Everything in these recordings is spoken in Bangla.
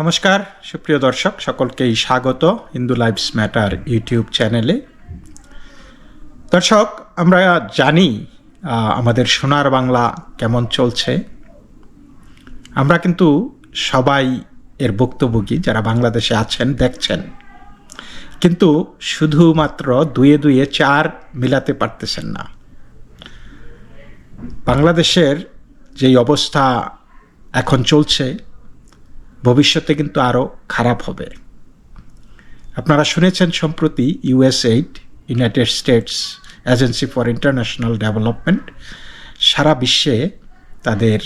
নমস্কার, সুপ্রিয় দর্শক, সকলকেই স্বাগত হিন্দু লাইভস ম্যাটার ইউটিউব চ্যানেলে। দর্শক, আমরা জানি আমাদের সোনার বাংলা কেমন চলছে। আমরা কিন্তু সবাই এর ভুক্তভোগী যারা বাংলাদেশে আছেন, দেখছেন। কিন্তু শুধুমাত্র দুয়ে দুয়ে চার মিলাতে পারতেছেন না। বাংলাদেশের যেই অবস্থা এখন চলছে ভবিষ্যতে কিন্তু আরও খারাপ হবে। আপনারা শুনেছেন সম্প্রতি USAID united states agency for international development সারা বিশ্বে তাদের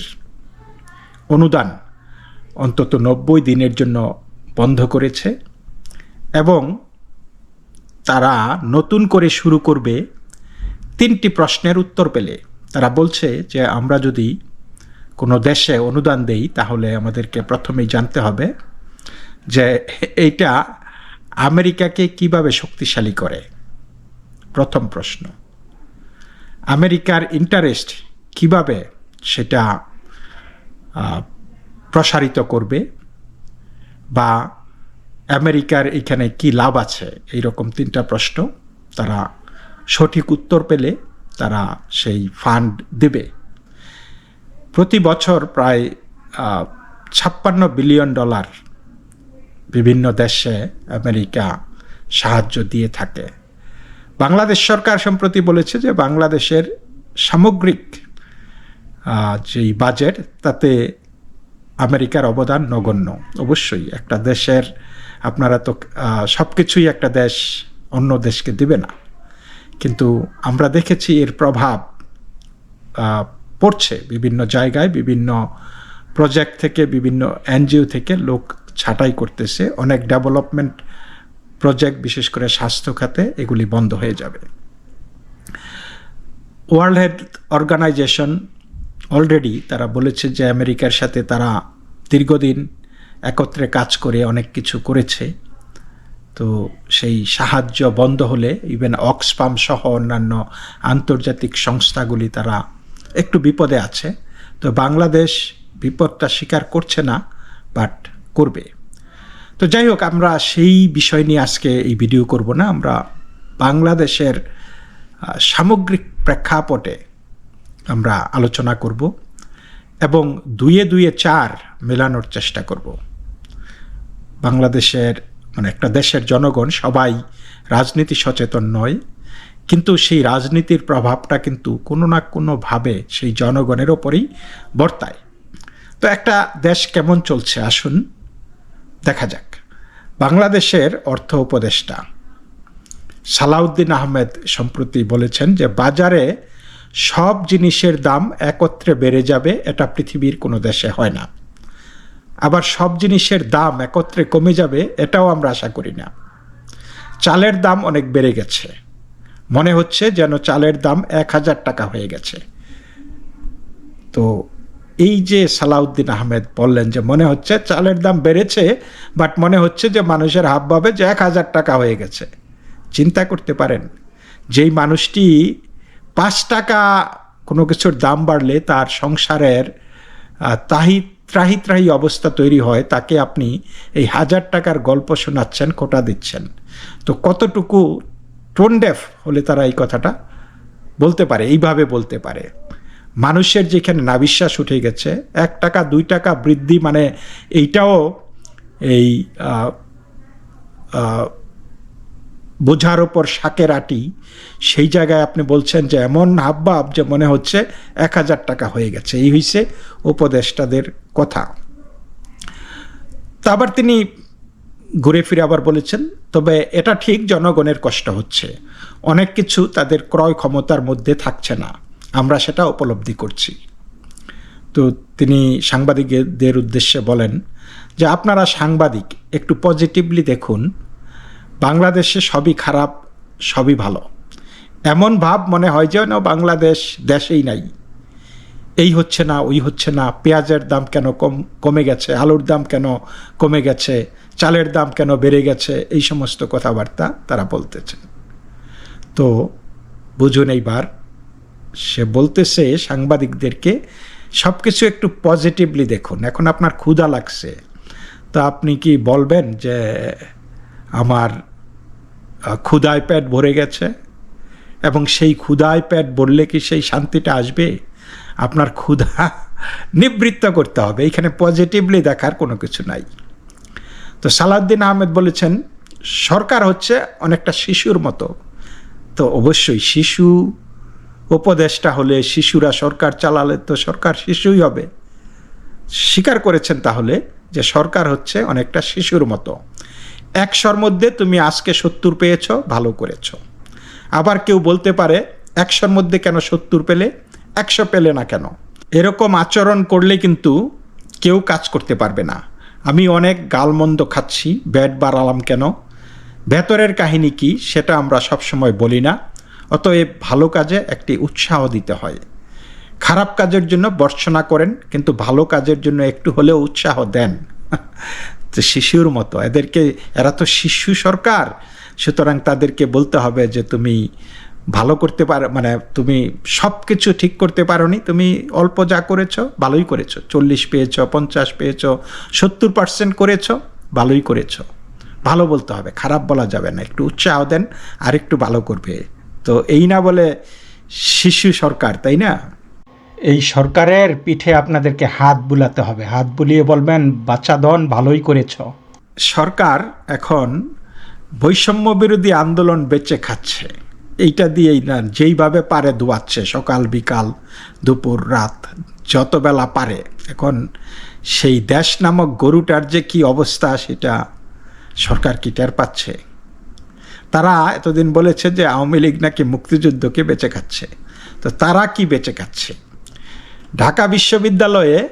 অনুদান অন্তত নব্বই দিনের জন্য বন্ধ করেছে এবং তারা নতুন করে শুরু করবে তিনটি প্রশ্নের উত্তর পেলে। তারা বলছে যে আমরা যদি কোনো দেশে অনুদান দেই, তাহলে আমাদেরকে প্রথমেই জানতে হবে যে এইটা আমেরিকাকে কীভাবে শক্তিশালী করে। প্রথম প্রশ্ন। আমেরিকার ইন্টারেস্ট কীভাবে সেটা প্রসারিত করবে বা আমেরিকার এখানে কি লাভ আছে এই রকম তিনটা প্রশ্ন। তারা সঠিক উত্তর পেলে তারা সেই ফান্ড দেবে। প্রতি বছর প্রায় ছাপ্পান্ন বিলিয়ন ডলার বিভিন্ন দেশে আমেরিকা সাহায্য দিয়ে থাকে। বাংলাদেশ সরকার সম্প্রতি বলেছে যে বাংলাদেশের সামগ্রিক যেই বাজেট, তাতে আমেরিকার অবদান নগণ্য। অবশ্যই একটা দেশের, আপনারা তো সব কিছুই একটা দেশ অন্য দেশকে দিবে না। কিন্তু আমরা দেখেছি এর প্রভাব পড়ছে, বিভিন্ন জায়গায়, বিভিন্ন প্রজেক্ট থেকে, বিভিন্ন এনজিও থেকে লোক ছাঁটাই করতেছে। অনেক ডেভেলপমেন্ট প্রজেক্ট বিশেষ করে স্বাস্থ্য খাতে, এগুলি বন্ধ হয়ে যাবে। ওয়ার্ল্ড হেলথ অর্গানাইজেশন অলরেডি তারা বলেছে যে আমেরিকার সাথে তারা দীর্ঘদিন একত্রে কাজ করে অনেক কিছু করেছে। তো সেই সাহায্য বন্ধ হলে ইভেন অক্সফাম সহ অন্যান্য আন্তর্জাতিক সংস্থাগুলি তারা একটু বিপদে আছে, তো বাংলাদেশ বিপদটা স্বীকার করছে না বাট করবে। তো যাই হোক, আমরা সেই বিষয় নিয়ে আজকে এই ভিডিও করব না, আমরা বাংলাদেশের সামগ্রিক প্রেক্ষাপটে আমরা আলোচনা করব এবং দুয়ে দুয়ে চার মেলানোর চেষ্টা করব। বাংলাদেশের মানে একটা দেশের জনগণ সবাই রাজনীতি সচেতন নয় কিন্তু সেই রাজনীতির প্রভাবটা কিন্তু কোনো না কোনোভাবে সেই জনগণের ওপরেই বর্তায়। তো একটা দেশ কেমন চলছে আসুন দেখা যাক। বাংলাদেশের অর্থ উপদেষ্টা সালাউদ্দিন আহমেদ সম্প্রতি বলেছেন যে বাজারে সব জিনিসের দাম একত্রে বেড়ে যাবে, এটা পৃথিবীর কোনো দেশে হয় না। আবার সব জিনিসের দাম একত্রে কমে যাবে, এটাও আমরা আশা করি না। চালের দাম অনেক বেড়ে গেছে। মনে হচ্ছে যেন চালের দাম এক হাজার টাকা হয়ে গেছে। তো এই যে সালাউদ্দিন আহমেদ বললেন যে মনে হচ্ছে চালের দাম বেড়েছে, বাট মনে হচ্ছে যে মানুষের হাবভাবে যে এক হাজার টাকা হয়ে গেছে। চিন্তা করতে পারেন, যেই মানুষটি পাঁচ টাকা কোনো কিছুর দাম বাড়লে তার সংসারের তাহি, ত্রাহি ত্রাহি অবস্থা তৈরি হয়, তাকে আপনি এই হাজার টাকার গল্প শোনাচ্ছেন, কোটা দিচ্ছেন। তো কতটুকু টোনডেফ হলে তারা এই কথাটা বলতে পারে, এইভাবে বলতে পারে। মানুষের যেখানে নাবিশ্বাস উঠে গেছে, এক টাকা, দুই টাকা বৃদ্ধি মানে এইটাও এই বোঝার ওপর শাকের আটি, সেই জায়গায় আপনি বলছেন যে এমন হাবভাব যে মনে হচ্ছে এক হাজার টাকা হয়ে গেছে। এই হইছে উপদেষ্টাদের কথা। তা আবার তিনি ঘুরে ফিরে আবার বলেছেন, তবে এটা ঠিক জনগণের কষ্ট হচ্ছে। অনেক কিছু তাদের ক্রয় ক্ষমতার মধ্যে থাকছে না। আমরা সেটা উপলব্ধি করছি। তো তিনি সাংবাদিকদের উদ্দেশ্যে বলেন যে, আপনারা সাংবাদিক, একটু পজিটিভলি দেখুন। বাংলাদেশে সবই খারাপ, সবই ভালো। এমন ভাব মনে হয় যেন বাংলাদেশ দেশেই নাই। এই হচ্ছে না, ওই হচ্ছে না, পেঁয়াজের দাম কেন কম, কমে গেছে, আলুর দাম কেন কমে গেছে চালের দাম কেন বেড়ে গেছে? এই সমস্ত কথাবার্তা তারা বলতেছে। তো বুঝুন এইবার, সে বলতেছে সাংবাদিকদেরকে সব কিছু একটু পজিটিভলি দেখুন, এখন আপনার ক্ষুধা লাগছে। তো আপনি কি বলবেন যে আমার ক্ষুধায় পেট ভরে গেছে? এবং সেই ক্ষুধায় পেট বললে কি সেই শান্তিটা আসবে? আপনার ক্ষুধা নিবৃত্ত করতে হবে। এখানে পজিটিভলি দেখার কোনো কিছু নাই। তো সালাউদ্দিন আহমেদ বলেছেন, সরকার হচ্ছে অনেকটা শিশুর মতো। তো অবশ্যই শিশু উপদেষ্টা হলে শিশুরা সরকার চালালে তো সরকার শিশুই হবে। স্বীকার করেছেন তাহলে যে সরকার হচ্ছে অনেকটা শিশুর মতো। একশোর মধ্যে তুমি আজকে সত্তর পেয়েছ, ভালো করেছ। আবার কেউ বলতে পারে একশোর মধ্যে কেন সত্তর পেলে? একশো পেলে না কেন? এরকম আচরণ করলে কিন্তু কেউ কাজ করতে পারবে না। আমি অনেক গালমন্দ খাচ্ছি, ব্যাট বাড়ালাম কেন? ভেতরের কাহিনী কি সেটা আমরা সবসময় বলি না, অতএব ভালো কাজে একটি উৎসাহ দিতে হয়। খারাপ কাজের জন্য বর্ষনা করেন, কিন্তু ভালো কাজের জন্য একটু হলেও উৎসাহ দেন। শিশুর মতো, এদেরকে, এরা তো শিশু সরকার, সুতরাং তাদেরকে বলতে হবে যে তুমি ভালো করতে পারো মানে তুমি সব কিছু ঠিক করতে পারোনি তুমি অল্প যা করেছ ভালোই করেছ। চল্লিশ পেয়েছ পঞ্চাশ পেয়েছ সত্তর পার্সেন্ট করেছ ভালোই করেছ। ভালো বলতে হবে খারাপ বলা যাবে না একটু উৎসাহ দেন আর একটু ভালো করবে। তো এই না বলে শিশু সরকার তাই না? এই সরকারের পিঠে আপনাদেরকে হাত বুলাতে হবে। হাত বুলিয়ে বলবেন বাচ্চা দন ভালোই করেছ। সরকার এখন বৈষম্য বিরোধী আন্দোলন বেঁচে খাচ্ছে। এইটা দিয়েই না, যেইভাবে পারে দোয়াচ্ছে সকাল, বিকাল, দুপুর, রাত যত বেলা পারে। এখন সেই দেশ নামক গরুটার যে কি অবস্থা সেটা সরকার কি টের পাচ্ছে? তারা এতদিন বলেছে যে আওয়ামী লীগ নাকি মুক্তিযুদ্ধকে বেঁচে খাচ্ছে। তো তারা কি বেঁচে খাচ্ছে? ঢাকা বিশ্ববিদ্যালয়ে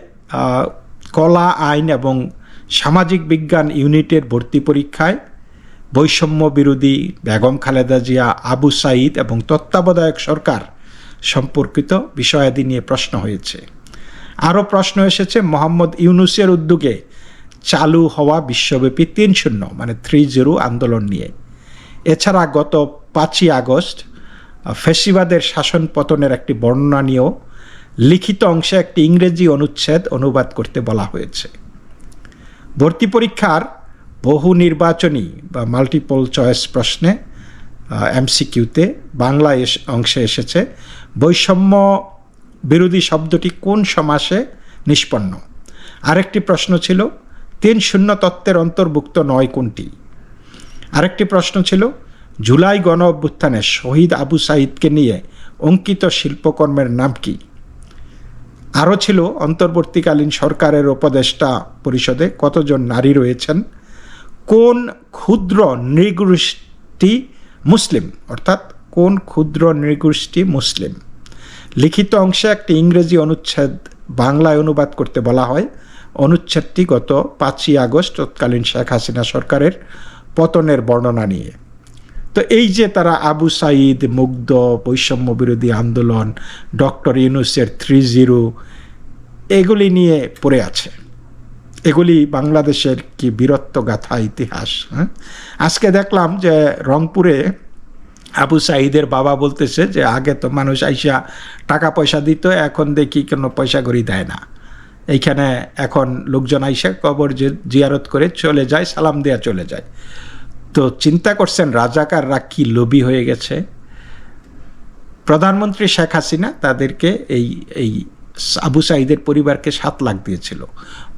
কলা, আইন এবং সামাজিক বিজ্ঞান ইউনিটের ভর্তি পরীক্ষায় বৈষম্য বিরোধী বেগম খালেদা জিয়া, আবু সাইদ এবং তত্ত্বাবধায়ক সরকার সম্পর্কিত বিষয়াদি নিয়ে প্রশ্ন হয়েছে। আরও প্রশ্ন এসেছে, মোহাম্মদ ইউনুসের উদ্যোগে চালু হওয়া বিশ্বব্যাপী তিন শূন্য মানে থ্রি জিরো আন্দোলন নিয়ে। এছাড়া গত পাঁচই আগস্ট, ফেসিবাদের শাসন পতনের একটি বর্ণনা নিয়েও লিখিত অংশে একটি ইংরেজি অনুচ্ছেদ অনুবাদ করতে বলা হয়েছে। ভর্তি পরীক্ষার বহু নির্বাচনী বা মাল্টিপল চয়েস প্রশ্নে এমসিকিউতে বাংলা এস- অংশে এসেছে, বৈষম্য বিরোধী শব্দটি কোন সমাসে নিষ্পন্ন? আরেকটি প্রশ্ন ছিল, তিন শূন্য তত্ত্বের অন্তর্ভুক্ত নয় কোনটি? আরেকটি প্রশ্ন ছিল, জুলাই গণ অভ্যুত্থানে শহীদ আবু সাইদকে নিয়ে অঙ্কিত শিল্পকর্মের নাম কি? আরও ছিল, অন্তর্বর্তীকালীন সরকারের উপদেষ্টা পরিষদে কতজন নারী রয়েছেন? কোন ক্ষুদ্র নৃগোষ্ঠী মুসলিম? অর্থাৎ কোন ক্ষুদ্র নৃগোষ্ঠী মুসলিম? লিখিত অংশে একটি ইংরেজি অনুচ্ছেদ বাংলায় অনুবাদ করতে বলা হয়। অনুচ্ছেদটি গত পাঁচই আগস্ট তৎকালীন শেখ হাসিনা সরকারের পতনের বর্ণনা নিয়ে। তো এই যে তারা আবু সাইদ, মুগ্ধ, বৈষম্য বিরোধী আন্দোলন, ডক্টর ইউনুসের থ্রি জিরো, এগুলি নিয়ে পড়ে আছে। এগুলি বাংলাদেশের কি বীরত্ব গাথা ইতিহাস হ্যাঁ? আজকে দেখলাম যে রংপুরে আবু সাইদের বাবা বলতেছে যে আগে তো মানুষ আইসা টাকা পয়সা দিত, এখন দেখি কোনো পয়সা করি দেয় না। এইখানে এখন লোকজন আইসা কবর যে জিয়ারত করে চলে যায়, সালাম দেয়া চলে যায়। তো চিন্তা করছেন রাজাকাররা কি লোভী হয়ে গেছে? প্রধানমন্ত্রী শেখ হাসিনা তাদেরকে এই এই আবু সাইদের পরিবারকে সাত লাখ দিয়েছিল।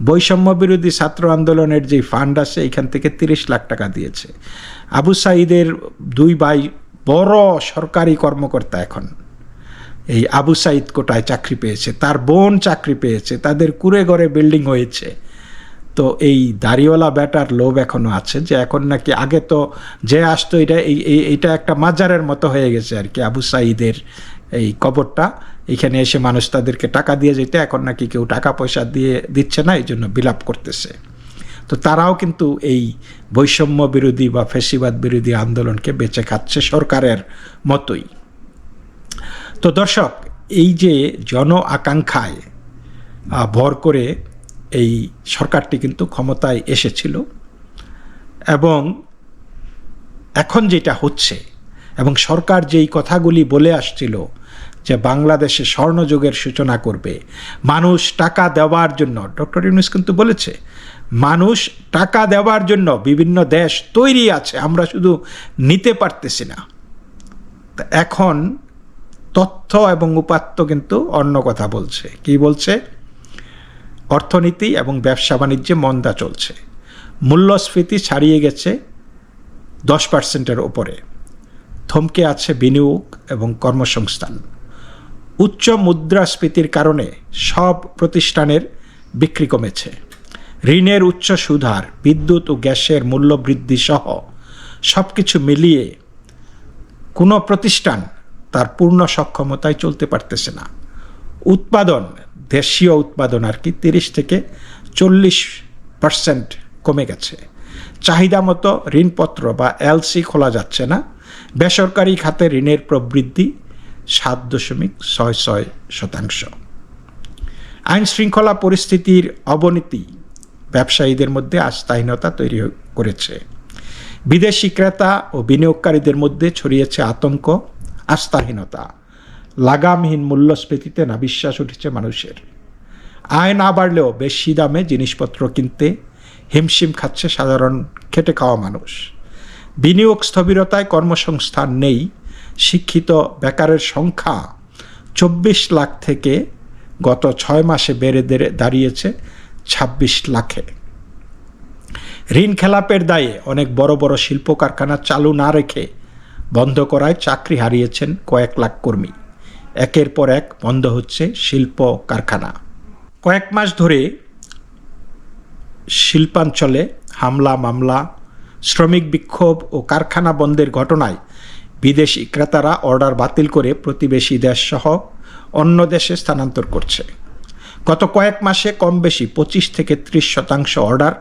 বৈষম্য বিরোধী ছাত্র আন্দোলনের যে ফান্ড আছে, এখান থেকে তিরিশ লাখ টাকা দিয়েছে। আবু সাইদের দুই ভাই বড় সরকারি কর্মকর্তা এখন। এই আবু সাইদ কোটায় চাকরি পেয়েছে, তার বোন চাকরি পেয়েছে, তাদের কুড়ে ঘরে বিল্ডিং হয়েছে। তো এই দাড়িওয়ালা ব্যাটার লোভ এখনও আছে যে এখন নাকি আগে তো যে আসতো, এটা এই এইটা একটা মাজারের মতো হয়ে গেছে আর কি, আবু সাইদের এই কবরটা, এখানে এসে মানুষ তাদেরকে টাকা দিয়ে যেতে, এখন নাকি কেউ টাকা পয়সা দিয়ে দিচ্ছে না, এই জন্য বিলাপ করতেছে। তো তারাও কিন্তু এই বৈষম্য বিরোধী বা ফেসিবাদ বিরোধী আন্দোলনকে বেঁচে খাচ্ছে সরকারের মতোই। তো দর্শক, এই যে জন আকাঙ্ক্ষায় ভর করে এই সরকারটি কিন্তু ক্ষমতায় এসেছিল এবং এখন যেটা হচ্ছে এবং সরকার যেই কথাগুলি বলে আসছিল যে বাংলাদেশে স্বর্ণযুগের সূচনা করবে, মানুষ টাকা দেওয়ার জন্য, ডক্টর ইউনুস কিন্তু বলেছে, মানুষ টাকা দেওয়ার জন্য বিভিন্ন দেশ তৈরি আছে, আমরা শুধু নিতে পারতেছি না। এখন তথ্য এবং উপাত্ত কিন্তু অন্য কথা বলছে। কি বলছে? অর্থনীতি এবং ব্যবসা বাণিজ্যে মন্দা চলছে। মূল্যস্ফীতি ছাড়িয়ে গেছে দশ পার্সেন্টের ওপরে থমকে আছে বিনিয়োগ এবং কর্মসংস্থান। উচ্চ মুদ্রাস্ফীতির কারণে সব প্রতিষ্ঠানের বিক্রি কমেছে। ঋণের উচ্চ সুধার, বিদ্যুৎ ও গ্যাসের মূল্য বৃদ্ধি সহ সব কিছু মিলিয়ে কোনো প্রতিষ্ঠান তার পূর্ণ সক্ষমতায় চলতে পারতেছে না। উৎপাদন, দেশীয় উৎপাদন আর কি তিরিশ থেকে চল্লিশ পার্সেন্ট কমে গেছে। চাহিদা মতো ঋণপত্র বা এলসি খোলা যাচ্ছে না। বেসরকারি খাতে ঋণের প্রবৃদ্ধি সাত দশমিক ছয় ছয় শতাংশ। আইন শৃঙ্খলা পরিস্থিতির অবনতি ব্যবসায়ীদের মধ্যে আস্থাহীনতা তৈরি করেছে। বিদেশি ক্রেতা ও বিনিয়োগকারীদের মধ্যে ছড়িয়েছে আতঙ্ক, আস্থাহীনতা। লাগামহীন মূল্যস্ফীতিতে না বিশ্বাস উঠেছে মানুষের। আয় না বাড়লেও বেশি দামে জিনিসপত্র কিনতে হিমশিম খাচ্ছে সাধারণ খেটে খাওয়া মানুষ। বিনিয়োগ স্থবিরতায় কর্মসংস্থান নেই, শিক্ষিত বেকারের সংখ্যা চব্বিশ লাখ থেকে গত ছয় মাসে বেড়ে দেড়ে দাঁড়িয়েছে ছাব্বিশ লাখে। ঋণ খেলাপের দায়ে অনেক বড় বড় শিল্প কারখানা চালু না রেখে বন্ধ করায় চাকরি হারিয়েছেন কয়েক লাখ কর্মী। একের পর এক বন্ধ হচ্ছে শিল্প কারখানা। কয়েক মাস ধরে শিল্পাঞ্চলে হামলা মামলা শ্রমিক বিক্ষোভ ও কারখানা বন্ধের ঘটনায় বিদেশি ক্রেতারা অর্ডার বাতিল করে প্রতিবেশী দেশসহ অন্য দেশে স্থানান্তর করছে। গত কয়েক মাসে কম বেশি পঁচিশ থেকে ত্রিশ শতাংশ অর্ডার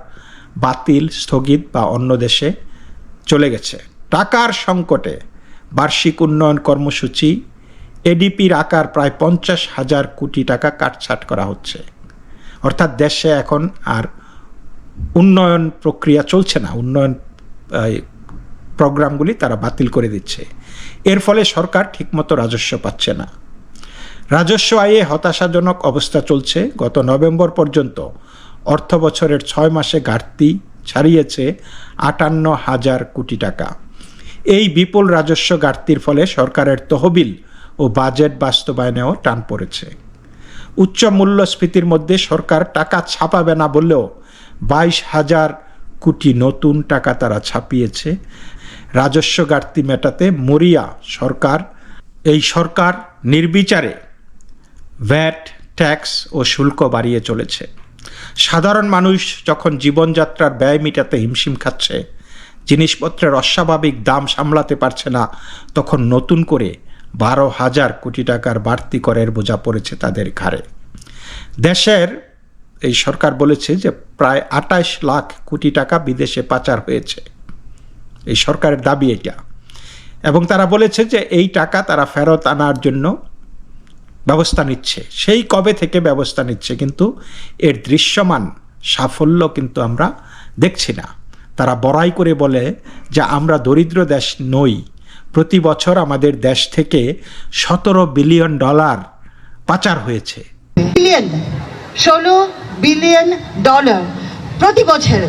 বাতিল, স্থগিত বা অন্য দেশে চলে গেছে। টাকার সংকটে বার্ষিক উন্নয়ন কর্মসূচি এডিপির আকার প্রায় পঞ্চাশ হাজার কোটি টাকা কাটছাট করা হচ্ছে। অর্থাৎ দেশে এখন আর উন্নয়ন প্রক্রিয়া চলছে না, উন্নয়ন প্রোগ্রামগুলি তারা বাতিল করে দিচ্ছে। এর ফলে সরকার ঠিকমতো রাজস্ব পাচ্ছে না। রাজস্ব আয়ে হতাশাজনক অবস্থা চলছে। গত নভেম্বর পর্যন্ত অর্থ বছরের ছয় মাসে ঘাটতি ছাড়িয়েছে আটান্ন হাজার কোটি টাকা। এই বিপুল রাজস্ব ঘাটতির ফলে সরকারের তহবিল ও বাজেট বাস্তবায়নেও টান পড়েছে। উচ্চ মূল্যস্ফীতির মধ্যে সরকার টাকা ছাপাবে না বললেও বাইশ হাজার কোটি নতুন টাকা তারা ছাপিয়েছে। রাজস্ব ঘাটতি মেটাতে মরিয়া সরকার, এই সরকার নির্বিচারে ভ্যাট, ট্যাক্স ও শুল্ক বাড়িয়ে চলেছে। সাধারণ মানুষ যখন জীবনযাত্রার ব্যয় মেটাতে হিমশিম খাচ্ছে, জিনিসপত্রের অস্বাভাবিক দাম সামলাতে পারছে না, তখন নতুন করে বারো হাজার কোটি টাকার বাড়তি করের বোঝা পড়েছে তাদের ঘাড়ে। দেশের এই সরকার বলেছে যে প্রায় আটাইশ লাখ কোটি টাকা বিদেশে পাচার হয়েছে। এই সরকারের দাবি এটা। এবং তারা বলেছে যে এই টাকা তারা ফেরত আনার জন্য ব্যবস্থা নিচ্ছে। সেই কবে থেকে ব্যবস্থা নিচ্ছে কিন্তু এর দৃশ্যমান সাফল্য কিন্তু আমরা দেখছি না। তারা বড়াই করে বলে যে আমরা দরিদ্র দেশ নই। প্রতি বছর আমাদের দেশ থেকে সতেরো বিলিয়ন ডলার পাচার হয়েছে। ষোলো বিলিয়ন ডলার প্রতি বছর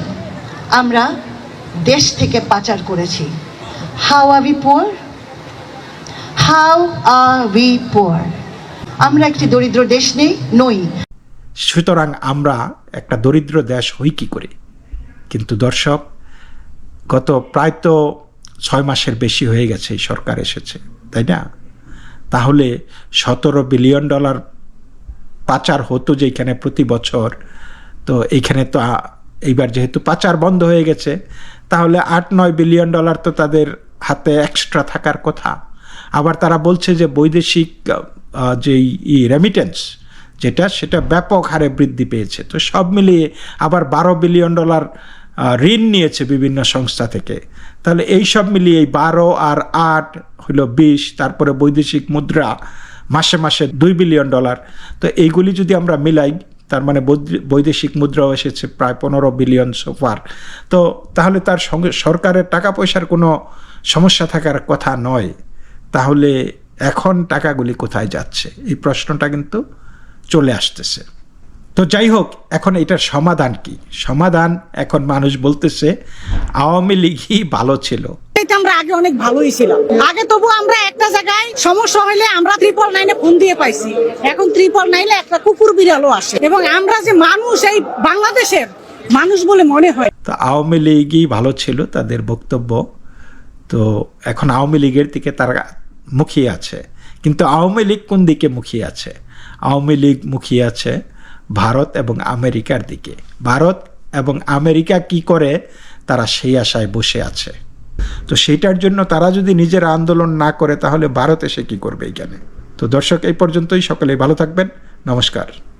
আমরা দেশ থেকে পাচার করেছি। How are we poor how are we poor আমরা একটি দরিদ্র দেশ নেই, নই। সুতরাং আমরা একটা দরিদ্র দেশ হই কি করে? কিন্তু দর্শক, গত প্রায় তো ছয় মাসের বেশি হয়ে গেছে এই সরকার এসেছে, তাই না? তাহলে সতেরো বিলিয়ন ডলার পাচার হতো যেখানে প্রতি বছর। তো এইখানে তো এইবার যেহেতু পাচার বন্ধ হয়ে গেছে, তাহলে আট নয় বিলিয়ন ডলার তো তাদের হাতে এক্সট্রা থাকার কথা। আবার তারা বলছে যে বৈদেশিক যেই ই রেমিটেন্স যেটা, সেটা ব্যাপক হারে বৃদ্ধি পেয়েছে। তো সব মিলিয়ে আবার বারো বিলিয়ন ডলার ঋণ নিয়েছে বিভিন্ন সংস্থা থেকে। তাহলে এই সব মিলিয়ে এই বারো আর আট হলো বিশ, তারপরে বৈদেশিক মুদ্রা মাসে মাসে দুই বিলিয়ন ডলার। তো এইগুলি যদি আমরা মিলাই, তার মানে বৈদেশিক মুদ্রাও এসেছে প্রায় পনেরো বিলিয়ন সোফার তো তাহলে তার সঙ্গে সরকারের টাকা পয়সার কোনো সমস্যা থাকার কথা নয়। তাহলে এখন টাকাগুলি কোথায় যাচ্ছে? এই প্রশ্নটা কিন্তু চলে আসতেছে। তো যাই হোক, এখন এটার সমাধান কি? সমাধান এখন মানুষ বলতেছে, আওয়ামী লীগই ভালো ছিল। এটা আমরা আগে অনেক ভালোই ছিলাম। আগে তবু আমরা একটা জায়গায় সমস্যা হইলে আমরা ত্রিপল নাইনে ফোন দিয়ে পাইছি। এখন ত্রিপল নাইনে একটা কুকুর বিড়ালও আসে। এবং আমরা যে মানুষ, এই বাংলাদেশের মানুষ বলে মনে হয়। তো আওয়ামী লীগই ভালো ছিল তাদের বক্তব্য। তো এখন আওয়ামী লীগের দিকে তারা মুখিয়ে আছে। কিন্তু আওয়ামী লীগ কোন দিকে মুখিয়ে আছে? আওয়ামী লীগ মুখিয়ে আছে ভারত এবং আমেরিকার দিকে। ভারত এবং আমেরিকা কি করে? তারা সেই আশায় বসে আছে। তো সেটার জন্য তারা যদি নিজের আন্দোলন না করে, তাহলে ভারত এসে কী করবে এখানে? তো দর্শক, এই পর্যন্তই। সকলেই ভালো থাকবেন। নমস্কার।